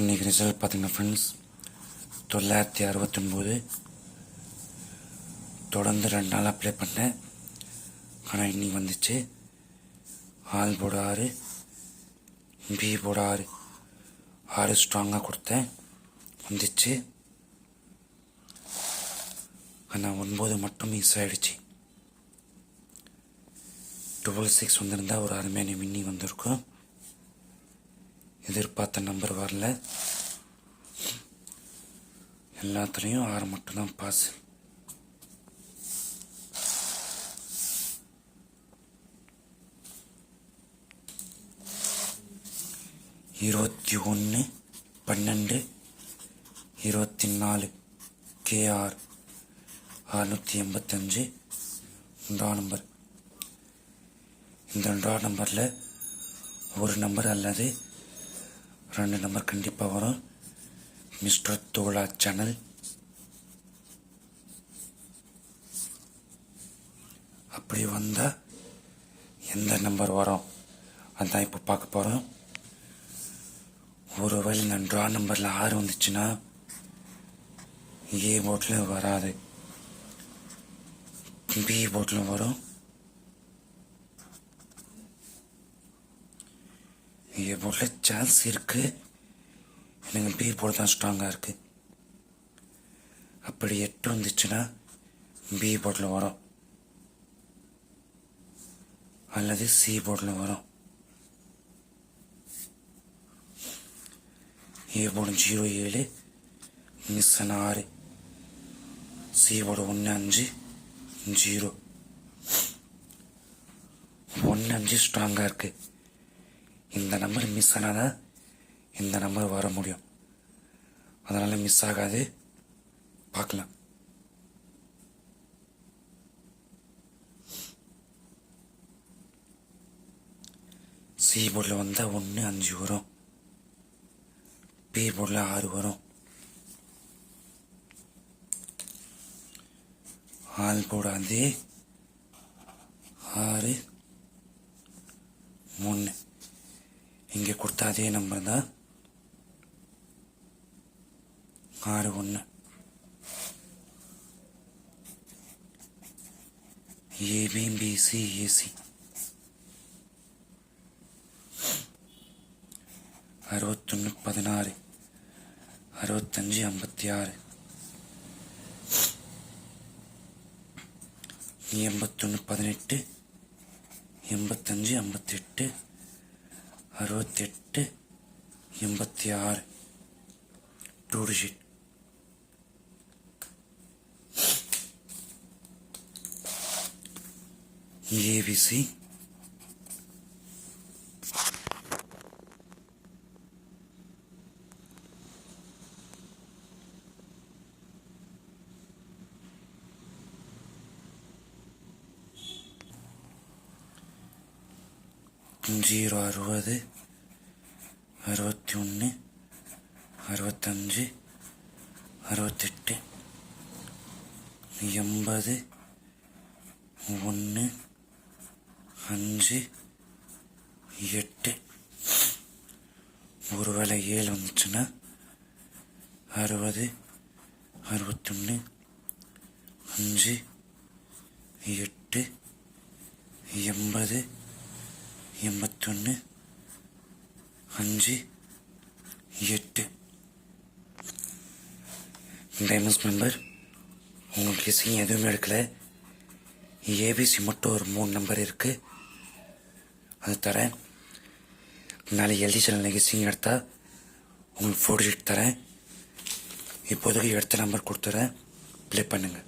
இன்றைக்கி ரிசல்ட் பார்த்தீங்கன்னா ஃப்ரெண்ட்ஸ் தொள்ளாயிரத்தி அறுபத்தொம்போது தொடர்ந்து ரெண்டு நாள் அப்ளை பண்ணேன். ஆனால் இன்றைக்கி வந்துச்சு. ஆல் போட ஆறு பி போட ஆறு. ஆறு ஸ்ட்ராங்காக கொடுத்தேன். வந்துச்சு. ஆனால் ஒன்பது மட்டும் மிஸ் ஆகிடுச்சு டுவெல் சிக்ஸ் வந்திருந்தால் ஒரு அருமையான மின்னி வந்திருக்கும். எதிர்பார்த்த நம்பர் வரல. எல்லாத்துலேயும் ஆறு மட்டும்தான் பாஸ் இருபத்தி ஒன்று பன்னெண்டு இருபத்தி நாலு கேஆர் அறுநூற்றி எண்பத்தஞ்சு. ரெண்டாம் நம்பர் இந்த ரெண்டாம் நம்பரில் ஒரு நம்பர் அல்லது ரெண்டு நம்பர் கண்டிப்பாக வரும். Mister Thola channel. அப்படி வந்தால் எந்த நம்பர் வரும்? அதான் இப்போ பார்க்க போகிறோம் ஒருவேளை இந்த ட்ரா நம்பரில் ஆறு வந்துச்சுன்னா ஏ போட்டில் வராது. பி போட்டிலும் வரும். எவ்வளோ சான்ஸ் இருக்கு. எனக்கு பி போர்டு தான் ஸ்ட்ராங்காக இருக்கு. அப்படி எட்டு வந்துச்சுன்னா பி போட்டில் வரும். அல்லது சி போட்டில் வரும். ஏ போர்டு ஜீரோ ஏழு மிஸ் ஆறு. சி போர்டு ஒன்று அஞ்சு ஜீரோ ஒன்று அஞ்சு ஸ்ட்ராங்காக இருக்கு. இந்த நம்பர் மிஸ் ஆனாதான் இந்த நம்பர் வர முடியும். அதனால் மிஸ் ஆகாது. பார்க்கலாம். சி போர்டில் வந்தால் ஒன்று அஞ்சு வரும். பி போர்டில் ஆறு வரும். ஆள் போடாது ஆறு மூணு. இங்கே கொடுத்த அதே நம்பர் தான் ஆறு ஒன்று ஏபி பிசி ஏசி அறுபத்தொன்று பதினாறு. அறுபத்தஞ்சு ஐம்பத்தி ஆறு எண்பத்தொன்று பதினெட்டு. எண்பத்தஞ்சு ஐம்பத்தெட்டு. அறுபத்தெட்டு எண்பத்தி ஆறு டூ டிஜிட் ஏபிசி ஜீரோ அறுபது அறுபத்தி ஒன்று அறுபத்தஞ்சு அறுபத்தெட்டு எண்பது ஒன்று அஞ்சு எட்டு. ஒருவேளை ஏழு வந்துச்சுன்னா அறுபது அறுபத்தொன்று அஞ்சு எட்டு எண்பது எண்பத்தொன்று அஞ்சு எட்டு. டைமண்ட்ஸ் மெம்பர் உங்களுக்கு இசையும் எதுவுமே எடுக்கலை. ஏபிசி மட்டும் ஒரு மூணு நம்பர் இருக்குது அது தரேன். நாளை எழுதி சேனல் இசையும் எடுத்தால் உங்களுக்கு ஃபோட்டோ ஷீட் தரேன். இப்போதைக்கு எடுத்த நம்பர் கொடுத்துறேன். ப்ளே பண்ணுங்கள்